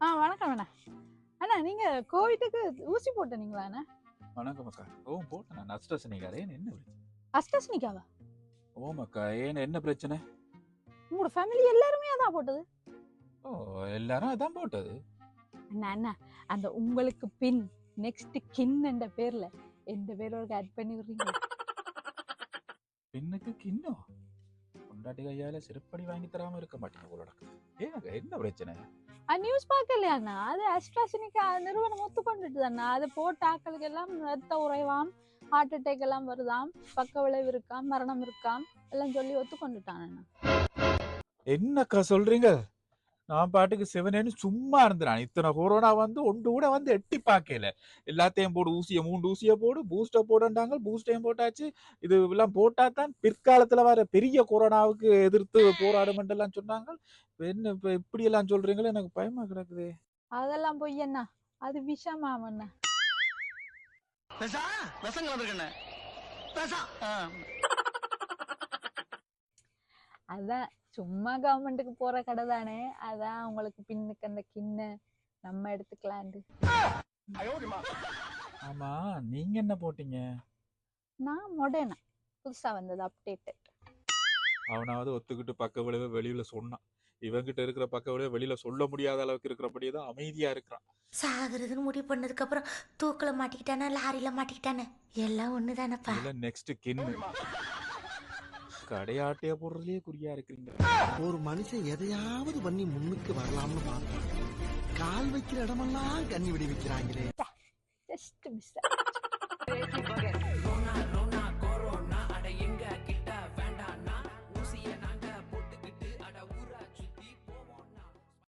ஆ வணக்கம் அண்ணா. அண்ணா நீங்க கோவிட்டுக்கு ஊசி போட்டனீங்களா அண்ணா? வணக்கம் அக்கா. ஓ போட்டேன் நஷ்டசனிக்காரே என்ன பிரச்சனை? அஸ்டஸ்னிக்காவா ஓம் அக்கா ஏன் என்ன பிரச்சனை? உங்களோட ஃபேமிலி எல்லாருமே அதான் போட்டது. ஓ எல்லாரும் அதான் போட்டது. அண்ணா அண்ணா அந்த உங்களுக்கு பின் நெக்ஸ்ட் கின் என்ற பேர்ல எந்த பேரோட ஆட் பண்ணி விடுறீங்க பின்னுக்கு கிண்ணம் பொண்டாட்டி கையால செருப்படி வாங்கி தராம இருக்க மாட்டீங்க ஏன் அக்கா என்ன பிரச்சனை? நியூஸ் பார்க்கலையா அண்ணா? அது அஸ்ட்ராசினிக்கா நிறுவனம் ஒத்துக்கொண்டுட்டு அண்ணா அது போட்ட ஆட்களுக்கு எல்லாம் ரத்த உறைவாம் ஹார்ட் அட்டாக் எல்லாம் வருதாம் பக்க விளைவு இருக்காம் மரணம் இருக்காம் எல்லாம் சொல்லி ஒத்துக்கொண்டுட்டான் அண்ணா. என்னக்கா சொல்றீங்க? நான் பாட்டுக்கு சிவனேன்னு சும்மா இருந்தேன் இத்தனை கொரோனா வந்து ஒன்று கூட வந்து எட்டி பார்க்கல. எல்லாத்தையும் போடு ஊசியை மூன்று ஊசியை போடு பூஸ்டர் போடுன்றாங்க. பூஸ்டையும் போட்டாச்சு. இது எல்லாம் போட்டா தான் பிற்காலத்துல வர பெரிய கொரோனாவுக்கு எதிர்த்து போராடும் எல்லாம் சொன்னாங்க. இப்ப என்ன இப்ப இப்படி எல்லாம் சொல்றீங்களோ எனக்கு பயமா கிடக்குது. அதெல்லாம் பொய் அண்ணா அது அண்ணா விஷம் பேசா. அதான் சும்மா கவர்மெண்ட்டுக்கு போற கடை தானே. அதான் உங்களுக்கு பின்னுக்கு அந்த கிண்ண. நம்ம எடுத்துக்கலாண்டு ஆமா நீங்க என்ன போட்டீங்க? நான் மொடனா. புதுசா வந்தது அப்டேட்டட் அவனாவது ஒத்துக்கிட்டு பக்க விளைவு வெளியில சொன்னான். இவங்கிட்ட இருக்கிற பக்க விளைவு வெளியில சொல்ல முடியாத அளவுக்கு இருக்கிறபடியே தான் அமைதியா இருக்கிறான். சாகுறதுன்னு முடிவு பண்ணதுக்கு அப்புறம் தூக்கில மாட்டிக்கிட்டானே லாரியில மாட்டிக்கிட்டானே? எல்லாம் ஒண்ணுதானப்பா? நெக்ஸ்ட் கின்னு கடையாட்டைய போடுறதுலயே குறியா இருக்கிறீங்க ஒரு மனுஷன் எதையாவது பண்ணி முன்னுக்கு வரலாம்னு பார்த்தா கால் வைக்கிற இடமெல்லாம் கண்ணி விடி வைக்கிறாங்களே. Just miss